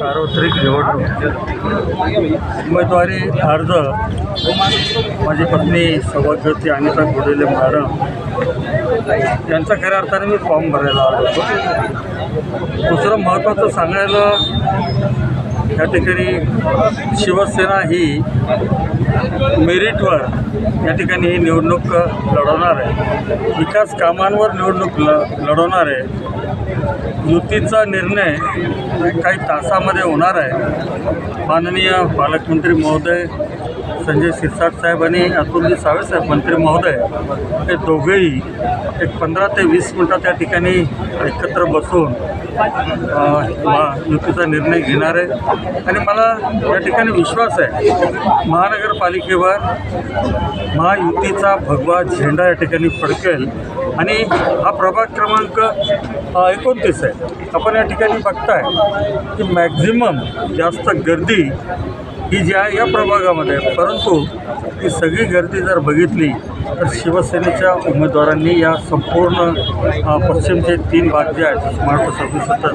सार्वत्रिक निवडणूक. उमेदवारी अर्ज माझी पत्नी सभागती अनिता गोडेले महाराज यांचा खऱ्या अर्थाने मी फॉर्म भरायला आलो होतो. दुसरं महत्त्वाचं सांगायला या ठिकाणी शिवसेना ही मेरिटवर या ठिकाणी ही निवडणूक लढवणार आहे. विकास कामांवर निवडणूक ल लढवणार आहे. युतीचा निर्णय काही तासामध्ये होणार आहे. माननीय पालकमंत्री महोदय संजय शिरसाट साहेब आणि अतुलजी साहेब मंत्री महोदय हे दोघेही एक पंधरा ते वीस मिनटं त्या ठिकाणी एकत्र बसून युतीचा निर्णय घेणार आहे आणि मला या ठिकाणी विश्वास आहे महानगरपालिकेवर महायुतीचा भगवा झेंडा या ठिकाणी फडकेल. आणि हा प्रभाग क्रमांक एकोणतीस आहे. आपण या ठिकाणी बघताय की मॅक्झिमम जास्त गर्दी ही जी आहे या प्रभागामध्ये परंतु ही सगळी गर्दी जर बघितली तर शिवसेनेच्या उमेदवारांनी या संपूर्ण पश्चिमचे तीन भाग जे आहेत महाराष्ट्र सव्वीस सत्तर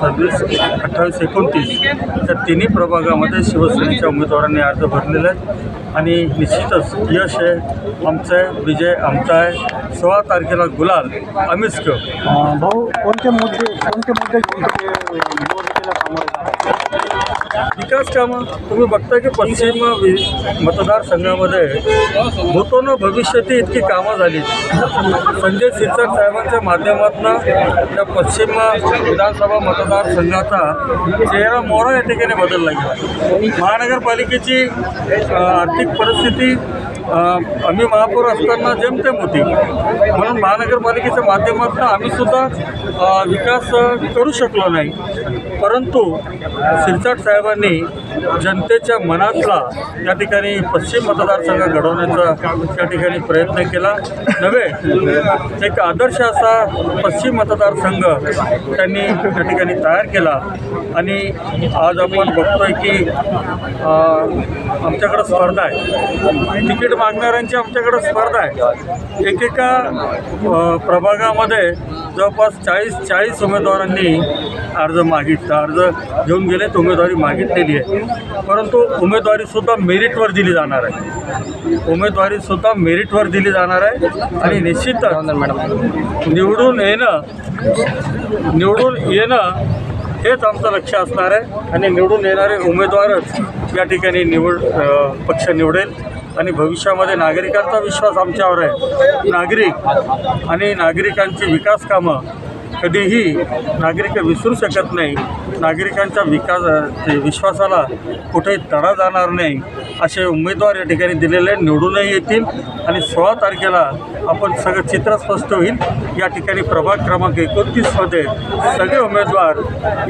सव्वीस अठ्ठावीस एकोणतीस त्या तिन्ही प्रभागामध्ये शिवसेनेच्या उमेदवारांनी अर्ज भरलेले आहेत. आणि निश्चितच यश आहे. आमचं आहे विजय आमचा आहे. सोळा तारखेला गुलाल आम्हीच भाऊ कोणते मुद्दे कोणते मुद्दे? विकास कामं तुम्ही बघता की पश्चिम मतदारसंघामध्ये भूतोन भविष्याची इतकी कामं झाली. संजय शिरसाट साहेबांच्या माध्यमातून त्या पश्चिम विधानसभा मतदारसंघाचा चेहरा मोहरा या ठिकाणी बदलला गेला. महानगरपालिकेची आर्थिक परिस्थिती आम्ही महापौर असताना जेमतेम होती. म्हणून महानगरपालिकेच्या माध्यमातून आम्ही सुद्धा विकास करू शकलो नाही. परंतु शिरसाट साहेबांनी जनतेच्या मनातला या ठिकाणी पश्चिम मतदारसंघ घडवण्याचा त्या ठिकाणी प्रयत्न केला. नव्हे एक आदर्श असा पश्चिम मतदारसंघ त्यांनी त्या ठिकाणी तयार केला. आणि आज आपण बघतोय की आमच्याकडं स्पर्धा आहे. तिकीट मागणाऱ्यांची आमच्याकडं स्पर्धा आहे. एकेका प्रभागामध्ये जवळपास चाळीस चाळीस उमेदवारांनी अर्ज मागितला. अर्ज घेऊन गेले उमेदवारी मागितलेली आहे. परंतु उमेदवारीसुद्धा मेरिटवर दिली जाणार आहे. उमेदवारीसुद्धा मेरिटवर दिली जाणार आहे आणि निश्चितच निवडून येणं निवडून येणं हेच आमचं लक्ष असणार आहे आणि निवडून येणारे उमेदवारच या ठिकाणी निवड पक्ष निवडेल. आणि भविष्यामध्ये नागरिकांचा विश्वास आमच्यावर आहे. नागरिक आणि नागरिकांची विकास कामं कधीही नागरिक विसरू शकत नाही. नागरिकांच्या विकास ते विश्वासाला कुठेही तडा जाणार नाही. असे उमेदवार या ठिकाणी दिलेले निवडूनही येतील आणि सोळा तारखेला आपण सगळं चित्र स्पष्ट होईल. या ठिकाणी प्रभाग क्रमांक एकोणतीसमध्ये सगळे उमेदवार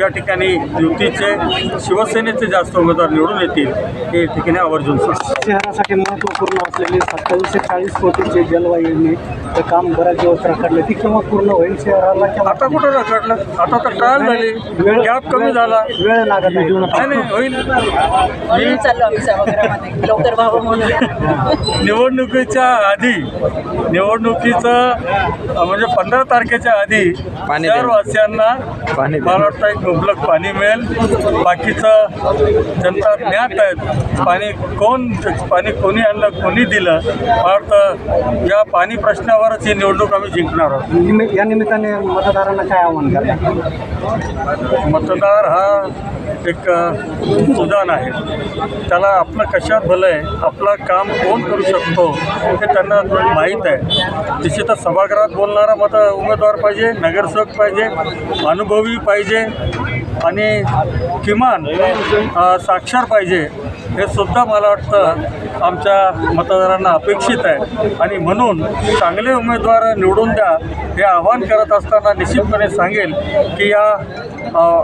या ठिकाणी युतीचे शिवसेनेचे जास्त उमेदवार निवडून येतील. हे या ठिकाणी आवर्जून शहरासाठी महत्त्वपूर्ण असलेली सत्तावीसशे चाळीस कोटीचे जलवाहिनी काम बऱ्याच दिवस रखडले. ती केव्हा पूर्ण होईल शहराला आता कुठं रखडलं आता तर ट्रायल झाली. गॅप कमी झाला. वेळ लागत नाही. नाही नाही होईल. म्हणून मी चाललो आम्ही सभागृहामध्ये लवकर व्हावं म्हणून. निवडणुकीच्या आधी निवडणुकीचं म्हणजे पंधरा तारखेच्या आधी शहरवासियांना मला वाटतं एक मुबलक पाणी मिळेल. बाकीचं जनता ज्ञात आहेत पाणी कोण पाणी कोणी आणलं कोणी दिलं? मला वाटतं या पाणी प्रश्नावरच ही निवडणूक आम्ही जिंकणार आहोत. या निमित्ताने मतदारांना काय आव्हान करणार मतदार हा एक उदान आहे. त्याला आपलं कशात भलं आहे आपलं काम कोण करू शकतो हे त्यांना माहीत आहे. निश्चितच सभागृहात बोलणारा मत उमेदवार पाहिजे नगरसेवक पाहिजे अनुभवी पाहिजे आणि किमान साक्षर पाहिजे. हे सुद्धा मला वाटतं आमच्या मतदारांना अपेक्षित आहे. आणि म्हणून चांगले उमेदवार निवडून द्या हे आव्हान करत असताना निश्चितपणे सांगेल की या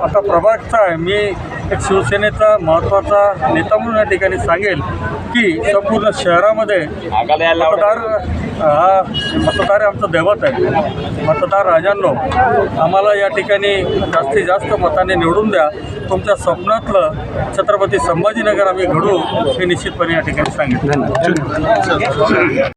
आता प्रभागचा आहे. मी एक शिवसेनेचा महत्त्वाचा नेता म्हणून या ठिकाणी सांगेल की संपूर्ण शहरामध्ये मतदार हा मतदार आमचं दैवत आहे. मतदार राजांनो आम्हाला या ठिकाणी जास्तीत जास्त मताने निवडून द्या. तुमच्या स्वप्नातलं छत्रपती संभाजीनगर आम्ही घडू हे निश्चितपणे या ठिकाणी सांगितलं